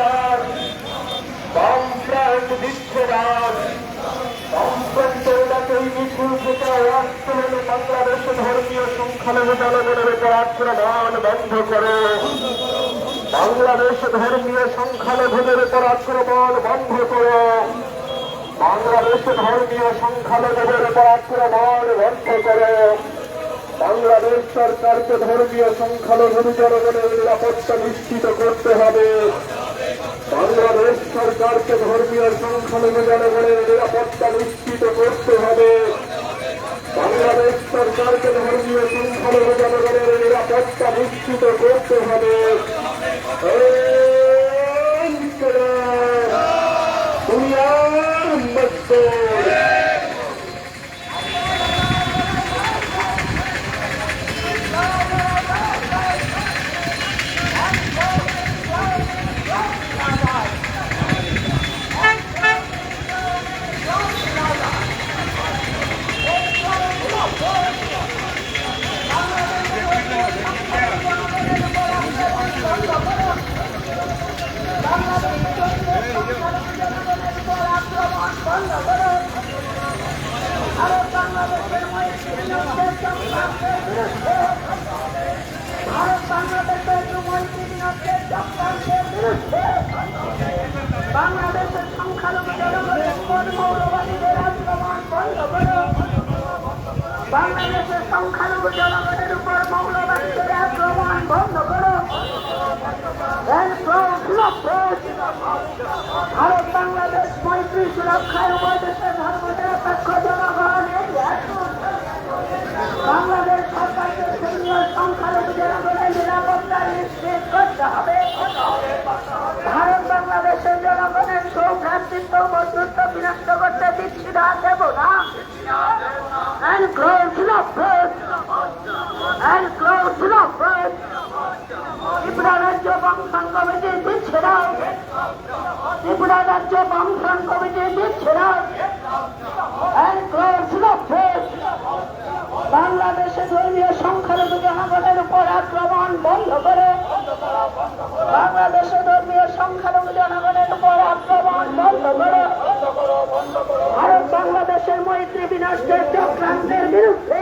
রাজ বামফ্রান্ট দিচ্ছ রাজ বামফ্রান্টরাকেই বন্ধ করো। বাংলাদেশ ধর্মীয় সংখ্যালঘুদের উপর বন্ধ করো। বাংলাদেশ ধর্মীয় সংখ্যালঘুদের বন্ধ করো। বাংলাদেশ সরকারকে ধর্মীয় সংখ্যালঘু জনগণের নিরাপত্তা নিশ্চিত করতে হবে। ধর্মীয় সংখ্যালঘু জনগণের নিরাপত্তা নিশ্চিত করতে হবে। বাংলাদেশ সরকারকে ধর্মীয় সংখ্যালঘু জনগণের নিরাপত্তা নিশ্চিত করতে হবে। দুনিয়ার মজদুর বাংলাদেশের সংখ্যালঘু জনগণের উপর মৌলবাদীদের আক্রমণ বন্ধ করো বাংলাদেশের সংখ্যালঘু জনগণের উপর মৌলবাদীদের আক্রমণ বন্ধ করো ভারত বাংলাদেশ মৈত্রী সুরক্ষায় উভয় দেশের ধর্মনিরপেক্ষ জনগণ এগিয়ে আসুন বাংলাদেশ সরকারকে ধর্মীয় সংখ্যালঘু জনগণের নিরাপত্তা নিশ্চিত করতে হবে ভারত বাংলাদেশের জনগণের সৌভ্রাতৃত্ব বন্ধুত্ব বিনষ্ট করতে দিচ্ছি না। And first. ত্রিপুরা রাজ্য দিচ্ছে না ত্রিপুরা রাজ্য বংশন কমিটি দিচ্ছে না first. বাংলাদেশে ধর্মীয় সংখ্যালঘু জনগণের উপর আক্রমণ বন্ধ করে। বাংলাদেশে ধর্মীয় সংখ্যালঘু জনগণের উপর আক্রমণ বন্ধ করে। ভারত বাংলাদেশের মৈত্রী বিনষ্টের চক্রান্তের বিরুদ্ধে